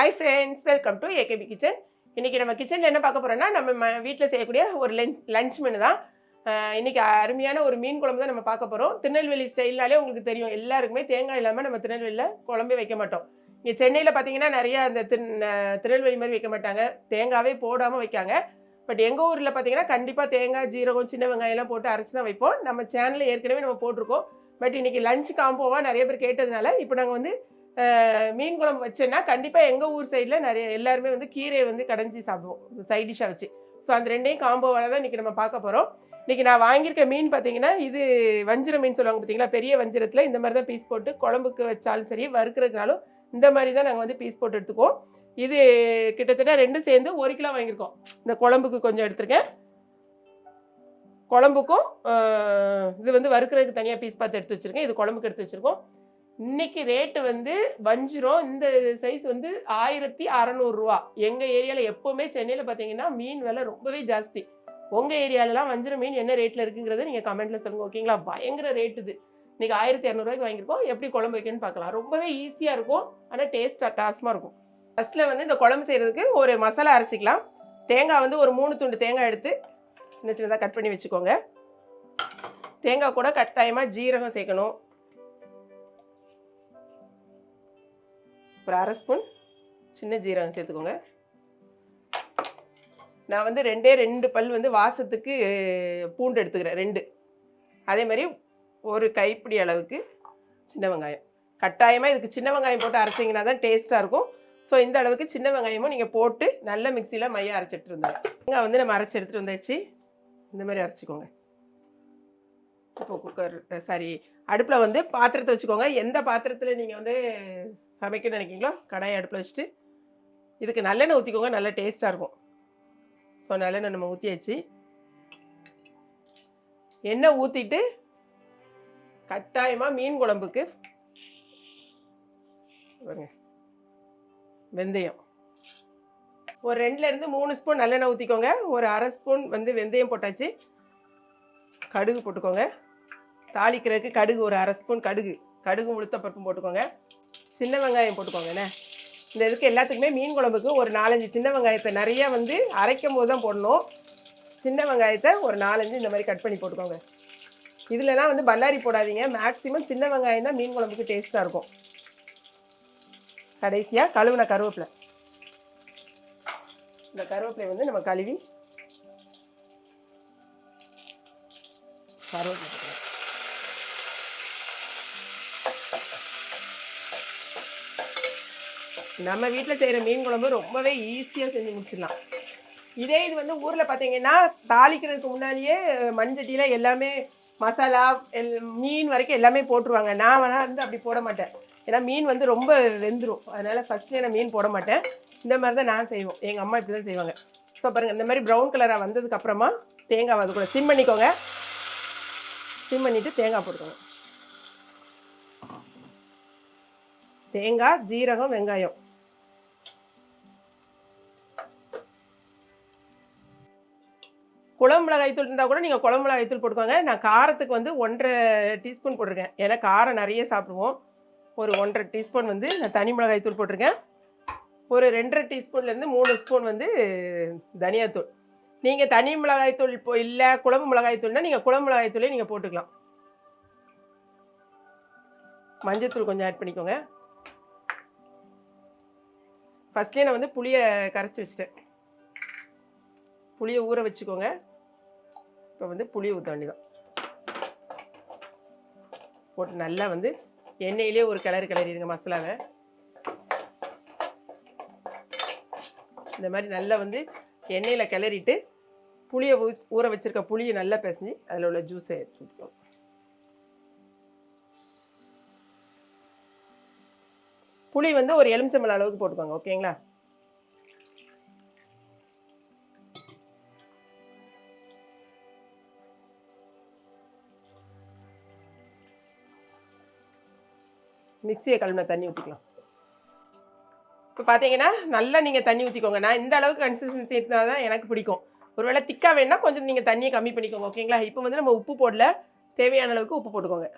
Hi friends welcome to AKP kitchen இன்றைக்கி நம்ம கிச்சனில் என்ன பார்க்க போகிறோம்னா நம்ம வீட்டில் செய்யக்கூடிய ஒரு லஞ்ச் லஞ்ச் மெனு தான். இன்றைக்கி இன்னைக்கு அருமையான ஒரு மீன் குழம்பு தான் நம்ம பார்க்க போகிறோம் திருநெல்வேலி ஸ்டைல்னாலே உங்களுக்கு தெரியும். எல்லாருக்குமே தேங்காய் இல்லாமல் நம்ம திருநெல்வேலியில் குழம்பே வைக்க மாட்டோம். இங்கே சென்னையில் பார்த்தீங்கன்னா நிறைய அந்த திரு திருநெல்வேலி மாதிரி வைக்க மாட்டாங்க. தேங்காவே போடாமல் வைக்காங்க. பட் எங்கள் ஊரில் பார்த்தீங்கன்னா கண்டிப்பாக தேங்காய் ஜீரகம் சின்ன வெங்காயம்லாம் போட்டு அரைச்சி தான் வைப்போம். நம்ம சேனலில் ஏற்கனவே நம்ம போட்டிருக்கோம். பட் இன்றைக்கி லஞ்ச் காம்போவாக நிறைய பேர் கேட்டதுனால இப்போ நாங்கள் வந்து மீன் குழம்பு வச்சேன்னா கண்டிப்பாக எங்கள் ஊர் சைடில் நிறைய எல்லாருமே வந்து கீரையை வந்து கடைஞ்சி சாப்பிடுவோம் சைட் டிஷ்ஷாக வச்சு. ஸோ அந்த ரெண்டையும் காம்போவாக தான் இன்றைக்கி நம்ம பார்க்க போகிறோம் இன்றைக்கி நான் வாங்கியிருக்க மீன் பார்த்தீங்கன்னா இது வஞ்சிர மீன் சொல்லுவாங்க பார்த்தீங்களா? பெரிய வஞ்சிரத்தில் இந்த மாதிரி தான் பீஸ் போட்டு குழம்புக்கு வச்சாலும் சரி வறுக்கிறதுனாலும் இந்த மாதிரி தான் நாங்கள் வந்து பீஸ் போட்டு எடுத்துக்குவோம். இது கிட்டத்தட்ட ரெண்டும் சேர்ந்து ஒரு கிலோ வாங்கியிருக்கோம். இந்த குழம்புக்கு கொஞ்சம் எடுத்திருக்கேன். குழம்புக்கும் இது வந்து வறுக்கிறதுக்கு தனியாக பீஸ் பார்த்து எடுத்து வச்சுருக்கேன். இது குழம்புக்கு எடுத்து வச்சுருக்கோம். இன்னைக்கு ரேட்டு வந்து வஞ்சிரம். இந்த சைஸ் வந்து ஆயிரத்தி அறநூறுரூவா எங்கள் ஏரியாவில் எப்போவுமே சென்னையில் பார்த்தீங்கன்னா மீன் விலை ரொம்பவே ஜாஸ்தி. உங்கள் ஏரியாலலாம் வஞ்சிர மீன் என்ன ரேட்டில் இருக்குங்கிறத நீங்கள் கமெண்ட்டில் சொல்லுங்கள் ஓகேங்களா பயங்கர ரேட் இது. இன்னைக்கு ஆயிரத்தி இரநூறுவாய்க்கு வாங்கியிருக்கோம். எப்படி குழம்பு வைக்கணும்னு பார்க்கலாம் ரொம்பவே ஈஸியாக இருக்கும். ஆனால் டேஸ்ட் அட்டாசமாக இருக்கும். ஃபஸ்ட்டில் வந்து இந்த குழம்பு செய்கிறதுக்கு ஒரு மசாலா அரைச்சிக்கலாம். தேங்காய் வந்து ஒரு மூணு துண்டு தேங்காய் எடுத்து சின்ன சின்னதாக கட் பண்ணி வச்சுக்கோங்க. தேங்காய் கூட கட்டாயமாக ஜீரகம் சேர்க்கணும். ஒரு அரை ஸ்பூன் சின்ன ஜீரகம் சேர்த்துக்கோங்க. நான் வந்து ரெண்டே ரெண்டு பல் வந்து வாசத்துக்கு பூண்டு எடுத்துக்கிறேன் ரெண்டு. அதே மாதிரி ஒரு கைப்பிடி அளவுக்கு சின்ன வெங்காயம். கட்டாயமாக இதுக்கு சின்ன வெங்காயம் போட்டு அரைச்சிங்கன்னா தான் டேஸ்ட்டாக இருக்கும். ஸோ இந்த அளவுக்கு சின்ன வெங்காயமும் நீங்கள் போட்டு நல்ல மிக்சியில் மையம் அரைச்சிட்டு இருந்தாங்க வெங்காயம் வந்து நம்ம அரைச்சி எடுத்துகிட்டு வந்தாச்சு. இந்த மாதிரி அரைச்சிக்கோங்க. இப்போ குக்கர் சாரி அடுப்பில் வந்து பாத்திரத்தை வச்சுக்கோங்க. எந்த பாத்திரத்தில் நீங்கள் வந்து சமைக்க நினைக்கிறீங்களோ? கடாயை அடுப்பில் வச்சுட்டு இதுக்கு நல்லெண்ணெய் ஊற்றிக்கோங்க நல்ல டேஸ்ட்டாக இருக்கும். ஸோ நல்லெண்ணெய் நம்ம ஊற்றியாச்சு எண்ணெய் ஊற்றிட்டு கட்டாயமாக மீன் குழம்புக்கு வெந்தயம். ஒரு ரெண்டுலேருந்து மூணு ஸ்பூன் நல்லெண்ணெய் ஊற்றிக்கோங்க ஒரு அரை ஸ்பூன் வந்து வெந்தயம் போட்டாச்சு. கடுகு போட்டுக்கோங்க. தாளிக்கிறதுக்கு கடுகு ஒரு அரை ஸ்பூன் கடுகு. கடுகு முழுத்த பருப்பும் போட்டுக்கோங்க. சின்ன வெங்காயம் போட்டுக்கோங்க என்ன? இந்த இதுக்கு எல்லாத்துக்குமே மீன் குழம்புக்கு ஒரு நாலஞ்சு சின்ன வெங்காயத்தை நிறைய வந்து அரைக்கும் போது தான் போடணும். சின்ன வெங்காயத்தை ஒரு நாலஞ்சு இந்த மாதிரி கட் பண்ணி போட்டுக்கோங்க. இதுலலாம் வந்து பல்லாரி போடாதீங்க. மேக்ஸிமம் சின்ன வெங்காயம் தான் மீன் குழம்புக்கு டேஸ்ட்டாக இருக்கும். கடைசியாக கழுவுன கருவேப்பிலை. இந்த கருவேப்பிலை வந்து நம்ம கழுவி கருவேப்பிலை நம்ம வீட்டில் செய்கிற மீன் குழம்பு ரொம்பவே ஈஸியாக செஞ்சு முடிச்சிடலாம். இதே இது வந்து ஊரில் பார்த்தீங்கன்னா தாளிக்கிறதுக்கு முன்னாடியே மண்சட்டியில் எல்லாமே மசாலா எல் மீன் வரைக்கும் எல்லாமே போட்டுருவாங்க. நான் வேணால் வந்து அப்படி போட மாட்டேன். ஏன்னா மீன் வந்து ரொம்ப வெந்துடும் அதனால் ஃபஸ்ட்டு நான் மீன் போட மாட்டேன். இந்த மாதிரி தான் நான் செய்வோம். எங்கள் அம்மா இப்படி தான் செய்வாங்க. ஸோ பாருங்கள் இந்த மாதிரி ப்ரௌன் கலராக வந்ததுக்கப்புறமா தேங்காய் அது கூட சிம் பண்ணிக்கோங்க. சிம் பண்ணிவிட்டு தேங்காய் போட்டுக்கோங்க. தேங்காய் ஜீரகம் வெங்காயம். குழம்பு மிளகாய்த்தூள் இருந்தால் கூட நீங்கள் குழம்பு மிளகாய்த்தூள் போட்டுக்கோங்க. நான் காரத்துக்கு வந்து ஒன்றரை டீஸ்பூன் போட்டிருக்கேன். ஏன்னா காரம் நிறைய சாப்பிடுவோம். ஒரு ஒன்றரை டீஸ்பூன் வந்து நான் தனி மிளகாய்த்தூள் போட்டிருக்கேன். ஒரு ரெண்டரை டீஸ்பூன்லேருந்து மூணு ஸ்பூன் வந்து தனியாத்தூள் நீங்கள் தனி மிளகாய்த்தூள் இப்போ இல்லை குழம்பு மிளகாய்த்தூள்னா நீங்கள் குழம்பு மிளகாய்த்தூளே நீங்கள் போட்டுக்கலாம். மஞ்சத்தூள் கொஞ்சம் ஆட் பண்ணிக்கோங்க. ஃபஸ்ட்லேயே நான் வந்து புளியை கரைச்சி வச்சிட்டேன். புளியை ஊற வச்சுக்கோங்க. இப்போ வந்து புளி ஊற்ற வேண்டியதான் போட்டு நல்லா வந்து எண்ணெயிலே ஒரு கிளறு கிளறிடுங்க மசாலாவை. இந்த மாதிரி நல்லா வந்து எண்ணெயில் கிளறிட்டு புளியை ஊ ஊற வச்சுருக்க புளியை நல்லா பிசைஞ்சு அதில் உள்ள ஜூஸை எடுத்து புளி வந்து ஒரு எலுமிச்சம்பழம் அளவுக்கு போட்டுக்கோங்க ஓகேங்களா? மிக்சியை கழுவின தண்ணி ஊற்றிக்கலாம் இப்போ பார்த்தீங்கன்னா நல்லா நீங்கள் தண்ணி ஊற்றிக்கோங்க நான் இந்த அளவுக்கு கன்சிஸ்டன்சி இருந்தால் தான் எனக்கு பிடிக்கும். ஒருவேளை திக்காக வேணா கொஞ்சம் நீங்கள் தண்ணியை கம்மி பண்ணிக்கோங்க ஓகேங்களா? இப்போ வந்து நம்ம உப்பு போடல. தேவையான அளவுக்கு உப்பு போட்டுக்கோங்க.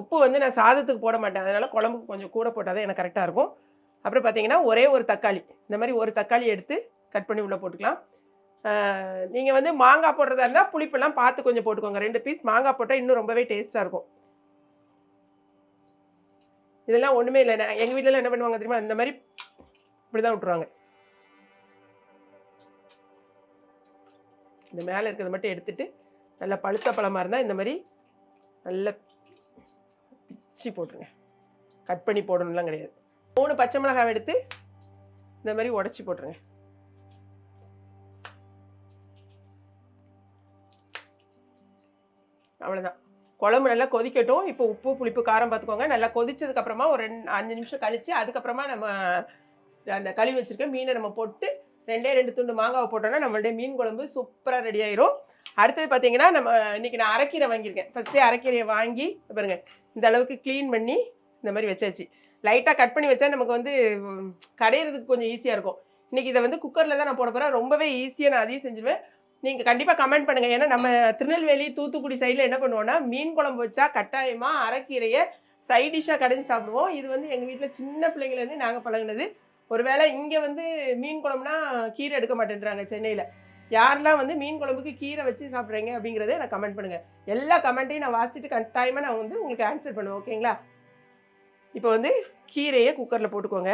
உப்பு வந்து நான் சாதத்துக்கு போட மாட்டேன். அதனால் குழம்புக்கு கொஞ்சம் கூட போட்டால் தான் எனக்கு கரெக்டாக இருக்கும். அப்புறம் பார்த்தீங்கன்னா ஒரே ஒரு தக்காளி. இந்த மாதிரி ஒரு தக்காளி எடுத்து கட் பண்ணி உள்ளே போட்டுக்கலாம். நீங்கள் வந்து மாங்காய் போடுறதா இருந்தால் புளிப்பெல்லாம் பார்த்து கொஞ்சம் போட்டுக்கோங்க. ரெண்டு பீஸ் மாங்காய் போட்டால் இன்னும் ரொம்பவே டேஸ்ட்டாக இருக்கும். இதெல்லாம் ஒன்றுமே இல்லை. எங்கள் வீட்டிலலாம் என்ன பண்ணுவாங்க தெரியுமா? இந்த மாதிரி இப்படி தான் விட்ருவாங்க இந்த மேலே இருக்கிறத மட்டும் எடுத்துட்டு நல்லா பழுத்த பழமாக இருந்தால் இந்த மாதிரி நல்ல பிச்சு போட்டுருங்க. கட் பண்ணி போடணும்லாம் கிடையாது. மூணு பச்சை மிளகாய் எடுத்து இந்த மாதிரி உடச்சி போட்டுருங்க. அவ்வளோதான் குழம்பு நல்லா கொதிக்கட்டும். இப்போ உப்பு புளிப்பு காரம் பார்த்துக்கோங்க நல்லா கொதிச்சதுக்கு அப்புறமா ஒரு ரெண்டு அஞ்சு நிமிஷம் கழிச்சு அதுக்கப்புறமா நம்ம அந்த கழுவி வச்சிருக்க மீனை நம்ம போட்டு ரெண்டே ரெண்டு துண்டு மாங்காவை போட்டோம்னா நம்மளுடைய மீன் குழம்பு சூப்பராக ரெடி ஆயிரும். அடுத்தது பார்த்தீங்கன்னா நம்ம இன்னைக்கு நான் அரைக்கீரை வாங்கியிருக்கேன். ஃபஸ்ட்டே அரைக்கீரையை வாங்கி பாருங்கள் பாருங்க இந்த அளவுக்கு க்ளீன் பண்ணி இந்த மாதிரி வச்சாச்சு. லைட்டாக கட் பண்ணி வச்சா நமக்கு வந்து கடையிறதுக்கு கொஞ்சம் ஈஸியாக இருக்கும். இன்னைக்கு இதை வந்து குக்கரில் தான் நான் போட போகிறேன் ரொம்பவே ஈஸியாக நான் அதையும் செஞ்சுருவேன். நீங்கள் கண்டிப்பாக கமெண்ட் பண்ணுங்கள் ஏன்னா நம்ம திருநெல்வேலி தூத்துக்குடி சைடில் என்ன பண்ணுவோம்னா மீன் குழம்பு வச்சா கட்டாயமாக அரைக்கீரையை சைட் டிஷ்ஷாக கடைஞ்சி சாப்பிடுவோம். இது வந்து எங்கள் வீட்டில் சின்ன பிள்ளைங்கள்லேருந்து நாங்கள் பழகுனது. ஒருவேளை இங்கே வந்து மீன் குழம்புனா கீரை எடுக்க மாட்டேன்றாங்க சென்னையில். யாரெல்லாம் வந்து மீன் குழம்புக்கு கீரை வச்சு சாப்பிட்றீங்க அப்படிங்கிறத நான் கமெண்ட் பண்ணுங்கள் எல்லா கமெண்ட்டையும் நான் வாசிச்சுட்டு கட்டாயமாக நான் வந்து உங்களுக்கு ஆன்சர் பண்ணுவேன். ஓகேங்களா இப்போ வந்து கீரையை குக்கரில் போட்டுக்கோங்க.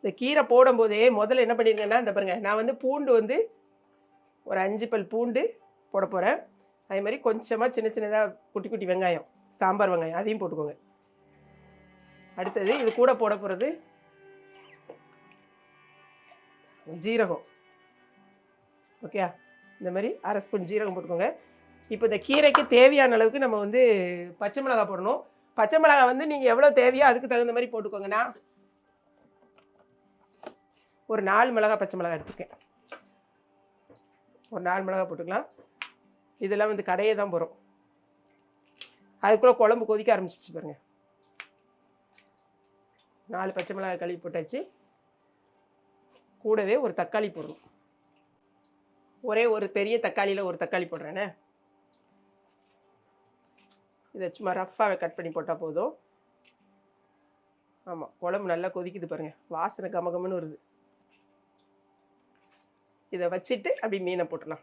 இந்த கீரை போடும்போதே முதல்ல என்ன பண்ணிருங்கன்னா இந்த பாருங்க நான் வந்து பூண்டு வந்து ஒரு அஞ்சு பல் பூண்டு போட போகிறேன் அதே மாதிரி கொஞ்சமாக சின்ன சின்னதாக குட்டி குட்டி வெங்காயம் சாம்பார் வெங்காயம் அதையும் போட்டுக்கோங்க. அடுத்தது இது கூட போட போகிறது ஜீரகம். ஓகே இந்த மாதிரி அரை ஸ்பூன் ஜீரகம் போட்டுக்கோங்க. இப்போ இந்த கீரைக்கு தேவையான அளவுக்கு நம்ம வந்து பச்சை மிளகாய் போடணும். பச்சை மிளகாய் வந்து நீங்கள் எவ்வளோ தேவையோ அதுக்கு தகுந்த மாதிரி போட்டுக்கோங்கண்ணா. ஒரு நாலு மிளகாய் பச்சை மிளகாய் எடுத்துருக்கேன். ஒரு நாலு மிளகாய் போட்டுக்கலாம். இதெல்லாம் வந்து கடையே தான் போகிறோம் அதுக்குள்ளே குழம்பு கொதிக்க ஆரம்பிச்சிச்சு பாருங்க. நாலு பச்சை மிளகாய் கழுவி போட்டாச்சு. கூடவே ஒரு தக்காளி போடணும். ஒரே ஒரு பெரிய தக்காளியில் ஒரு தக்காளி போடுறேனே. இதை சும்மா ரஃப்பாக கட் பண்ணி போட்டால் போதும். ஆமாம் குழம்பு நல்லா கொதிக்குது பாருங்கள் வாசனை கமகமன்னு வருது. இதை வச்சுட்டு அப்படி மீனை போட்டுடலாம்.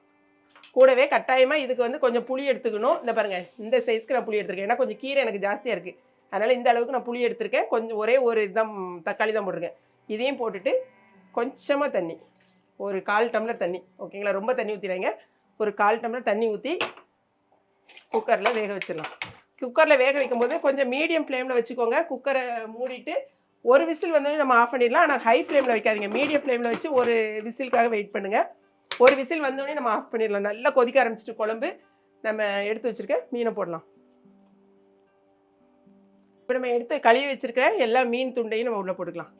கூடவே கட்டாயமாக இதுக்கு வந்து கொஞ்சம் புளி எடுத்துக்கணும். இந்த பாருங்கள் இந்த சைஸ்க்கு நான் புளி எடுத்துருக்கேன். ஏன்னா கொஞ்சம் கீரை எனக்கு ஜாஸ்தியாக இருக்குது அதனால் இந்த அளவுக்கு நான் புளி எடுத்திருக்கேன். கொஞ்சம் ஒரே ஒரு இதுதான் தக்காளி தான் போட்டிருக்கேன். இதையும் போட்டுட்டு கொஞ்சமாக தண்ணி ஒரு கால் டம்ளர் தண்ணி. ஓகேங்களா ரொம்ப தண்ணி ஊற்றிடுங்க ஒரு கால் டம்ளர் தண்ணி ஊற்றி குக்கரில் வேக வச்சிடலாம். குக்கரில் வேக வைக்கும்போது கொஞ்சம் மீடியம் ஃப்ளேமில் வச்சுக்கோங்க. குக்கரை மூடிட்டு ஒரு விசில் வந்தோடனே நம்ம ஆஃப் பண்ணிடலாம். ஆனால் ஹை ஃப்ளேமில் வைக்காதீங்க. மீடியம் ஃப்ளேமில் வச்சு ஒரு விசிலுக்காக வெயிட் பண்ணுங்கள் ஒரு விசில் வந்தோடனே நம்ம ஆஃப் பண்ணிடலாம். நல்லா கொதிக்க ஆரம்பிச்சிட்டு குழம்பு நம்ம எடுத்து வச்சிருக்க மீனை போடலாம். இப்போ நம்ம எடுத்து கழுவி வச்சுருக்கிற எல்லா மீன் துண்டையும் நம்ம உள்ளே போட்டுக்கலாம்.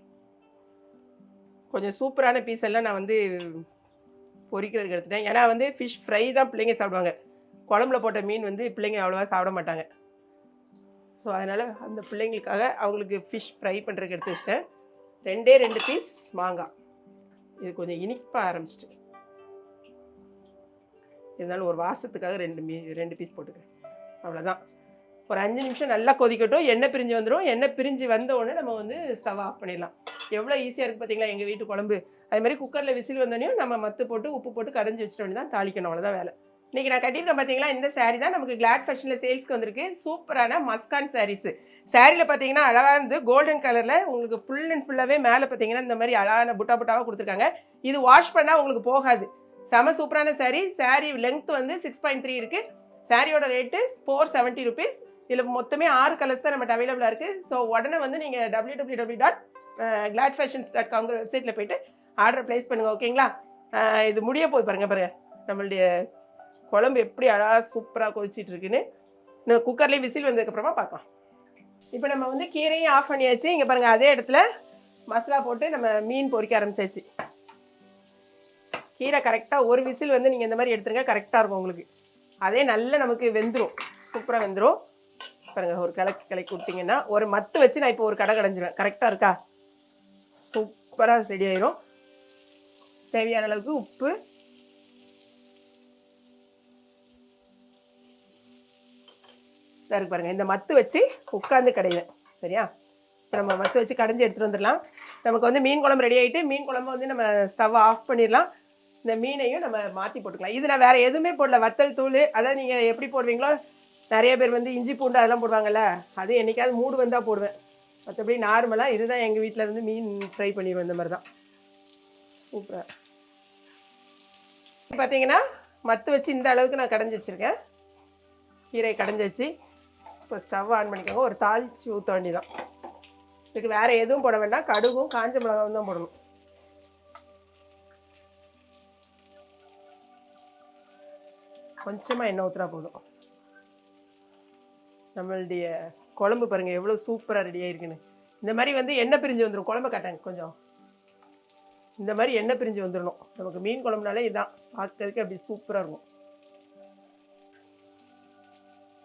கொஞ்சம் சூப்பரான பீஸ் எல்லாம் நான் வந்து பொரிக்கிறதுக்கு எடுத்துட்டேன். ஏன்னா வந்து ஃபிஷ் ஃப்ரை தான் பிள்ளைங்க சாப்பிடுவாங்க. குழம்புல போட்ட மீன் வந்து பிள்ளைங்க அவ்வளோவா சாப்பிட மாட்டாங்க. ஸோ அதனால் அந்த பிள்ளைங்களுக்காக அவங்களுக்கு ஃபிஷ் ஃப்ரை பண்ணுறதுக்கு எடுத்து வச்சிட்டேன். ரெண்டே ரெண்டு பீஸ் மாங்காய். இது கொஞ்சம் இனிப்பாக ஆரம்பிச்சிட்டு. இருந்தாலும் ஒரு வாசத்துக்காக ரெண்டு மீ ரெண்டு பீஸ் போட்டுக்கிறேன். அவ்வளோதான் ஒரு அஞ்சு நிமிஷம் நல்லா கொதிக்கட்டும் எண்ணெய் பிரிஞ்சு வந்துடும் எண்ணெய் பிரிஞ்சு வந்த உடனே நம்ம வந்து ஸ்டவ் ஆஃப் பண்ணிடலாம். எவ்வளோ ஈஸியாக இருக்குது பார்த்தீங்களா எங்கள் வீட்டு குழம்பு. அது மாதிரி குக்கரில் விசில் வந்தோடனே நம்ம மத்து போட்டு உப்பு போட்டு கரைஞ்சி வச்சிட்டோம் தான் தாளிக்கணும். அவ்வளோதான் வேலை. இன்னைக்கு நான் கட்டியிருக்கேன் பார்த்தீங்களா இந்த saree தான் நமக்கு கிளாட் ஃபேஷனில் சேல்ஸ்க்கு வந்திருக்கு. சூப்பரான மஸ்கான் சாரீஸு சாரியில் பார்த்தீங்கன்னா அழகாக இருந்து கோல்டன் கலரில் உங்களுக்கு ஃபுல் அண்ட் ஃபுல்லாகவே மேலே பார்த்தீங்கன்னா இந்த மாதிரி அழகான புட்டா புட்டாவாக கொடுத்துருக்காங்க. இது வாஷ் பண்ணால் உங்களுக்கு போகாது. செம சூப்பரான saree. சாரீ லென்த் வந்து சிக்ஸ் பாயிண்ட் த்ரீ இருக்குது சாரியோட ரேட்டு ஃபோர் செவன்ட்டி ருபீஸ் இதில் மொத்தமே ஆறு கலர்ஸ் தான் நம்மகிட்ட அவைலபிளாக இருக்குது ஸோ உடனே வந்து நீங்கள் W W W dot Glad Fashions dot காம்ங்கிற வெப்சைட்டில் போயிட்டு ஆர்டர் ப்ளேஸ் பண்ணுங்கள் ஓகேங்களா இது முடிய போகுது பாருங்கள் பாருங்கள் நம்மளுடைய குழம்பு எப்படி அழகாக சூப்பராக கொதிச்சிட்டு இருக்குன்னு இன்னும் குக்கர்லேயே விசில் வந்ததுக்கப்புறமா பார்க்கலாம். இப்போ நம்ம வந்து கீரையும் ஆஃப் பண்ணியாச்சு. இங்கே பாருங்கள் அதே இடத்துல மசாலா போட்டு நம்ம மீன் பொரிக்க ஆரம்பிச்சாச்சு. கீரை கரெக்டாக ஒரு விசில் வந்து நீங்கள் இந்த மாதிரி எடுத்துருங்க கரெக்டாக இருக்கும் உங்களுக்கு. அதே நல்ல நமக்கு வெந்துடும் சூப்பராக வெந்துடும் பாருங்கள் ஒரு கிளக்கி கிளக்கி கொடுத்தீங்கன்னா ஒரு மத்து வச்சு நான் இப்போ ஒரு கடை கடைஞ்சிருவேன். கரெக்டாக இருக்கா? சூப்பராக ரெடி ஆயிரும். தேவையான அளவுக்கு உப்பு இருக்கு பாருங்கள் இந்த மத்து வச்சு உட்காந்து கடைவேன் சரியா? இப்போ நம்ம மத்து வச்சு கடைஞ்சி எடுத்துகிட்டு வந்துடலாம். நமக்கு வந்து மீன் குழம்பு ரெடி ஆகிட்டு மீன் குழம்பு வந்து நம்ம ஸ்டவ் ஆஃப் பண்ணிடலாம். இந்த மீனையும் நம்ம மாற்றி போட்டுக்கலாம். இது நான் வேறு எதுவுமே போடல. வத்தல் தூள் அதான் நீங்கள் எப்படி போடுவீங்களோ நிறைய பேர் வந்து இஞ்சி பூண்டு அதெல்லாம் போடுவாங்கல்ல அது என்றைக்காவது மூடு வந்தால் போடுவேன். மற்றபடி நார்மலாக இதுதான் எங்கள் வீட்டில் வந்து மீன் ஃப்ரை பண்ணிடுவேன் இந்த மாதிரி தான் சூப்பராக பார்த்தீங்கன்னா மத்து வச்சு இந்த அளவுக்கு நான் கடைஞ்சி வச்சுருக்கேன். கீரை கடைஞ்சி வச்சு இப்போ ஸ்டவ் ஆன் பண்ணிக்கோங்க. ஒரு தாளிச்சு ஊற்ற வேண்டிதான் இதுக்கு வேறு எதுவும் போட வேண்டாம். கடுகும் காஞ்ச மிளகாவும் தான் போடணும். கொஞ்சமாக எண்ணெய் ஊற்றுனா போதும். நம்மளுடைய குழம்பு பாருங்கள் எவ்வளோ சூப்பராக ரெடி ஆயிருக்குன்னு. இந்த மாதிரி வந்து எண்ணெய் பிரிஞ்சு வந்துடும் குழம்பு காட்டாங்க கொஞ்சம். இந்த மாதிரி எண்ணெய் பிரிஞ்சு வந்துடணும் நமக்கு மீன் குழம்புனாலே இதுதான் பார்க்கறதுக்கு அப்படி சூப்பராக இருக்கும்.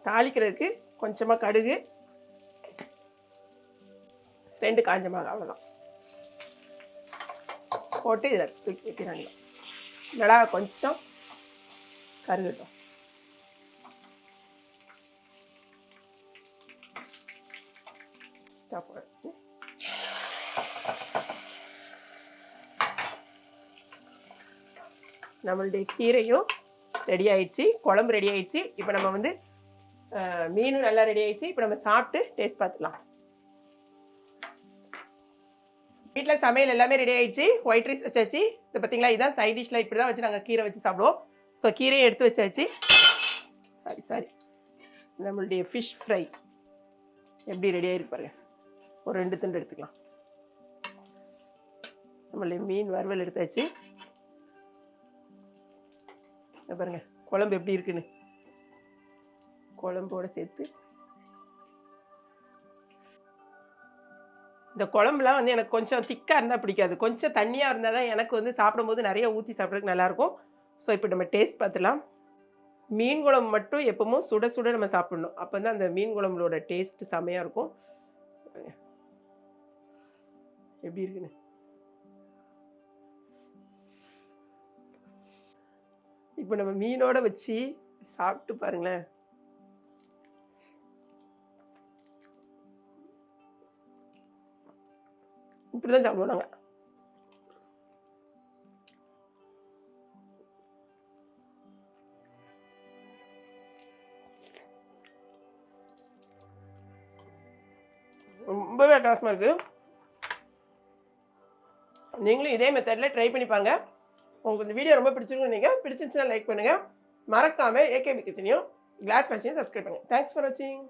தாளிக்கிறதுக்கு கொஞ்சமாக கடுகு. ரெண்டு காஞ்ச மிளகா அவ்வளோதான் போட்டு இதில் தூக்கி வைக்கிறாங்க. மிளகா கொஞ்சம் கருகட்டும். ஸ்டாப் நம்மளுடைய கீரையும் ரெடி ஆயிடுச்சு. குழம்பு ரெடி ஆயிடுச்சு. இப்போ நம்ம வந்து மீனும் நல்லா ரெடி ஆயிடுச்சு. இப்போ நம்ம சாப்பிட்டு டேஸ்ட் பார்த்துக்கலாம். வீட்டில் சமையல் எல்லாமே ரெடி ஆயிடுச்சு. ஒயிட் ரைஸ் வச்சாச்சு. இது பார்த்தீங்களா இதான் சைட் டிஷ்ல இப்படி தான் வச்சு நாங்கள் கீரை வச்சு சாப்பிடுவோம். ஸோ கீரையும் எடுத்து வச்சாச்சு. சாரி சாரி நம்மளுடைய ஃபிஷ் ஃப்ரை எப்படி ரெடி ஆகிருக்கு பாருங்க. ஒரு ரெண்டு துண்டு எடுத்துக்கலாம். நம்மளுடைய மீன் வறுவல் எடுத்தாச்சு. பாருங்க குழம்பு எப்படி இருக்குன்னு. குழம்போட சேர்த்து. இந்த குழம்புலாம் வந்து எனக்கு கொஞ்சம் திக்காக இருந்தால் பிடிக்காது. கொஞ்சம் தண்ணியாக இருந்தால் தான் எனக்கு வந்து சாப்பிடும்போது நிறைய ஊற்றி சாப்பிட்றதுக்கு நல்லாயிருக்கும் ஸோ இப்போ நம்ம டேஸ்ட் பார்த்துலாம். மீன் குழம்பு மட்டும் எப்பவும் சுட சுட நம்ம சாப்பிடணும். அப்போ தான் அந்த மீன் குழம்புலோட டேஸ்ட் செமையாக இருக்கும். எப்படி இருக்குன்னு? இப்போ நம்ம மீனோட வச்சு சாப்பிட்டு பாருங்களேன். இப்படி தான் சாப்பிடுவோம் நாங்கள் ரொம்பவே அட்டகாசமாக இருக்குது நீங்களும் இதே மெத்தடில் ட்ரை பண்ணி பாருங்க. உங்களுக்கு இந்த வீடியோ ரொம்ப பிடிச்சிருக்கும் நீங்கள் பிடிச்சிருந்துச்சுன்னா லைக் பண்ணுங்கள் மறக்காமல் ஏகேபி கிச்சனையும் கிளாட் ஃபேஷனையும் சப்ஸ்கிரைப் பண்ணுங்கள் தேங்க்ஸ் ஃபார் வாட்சிங்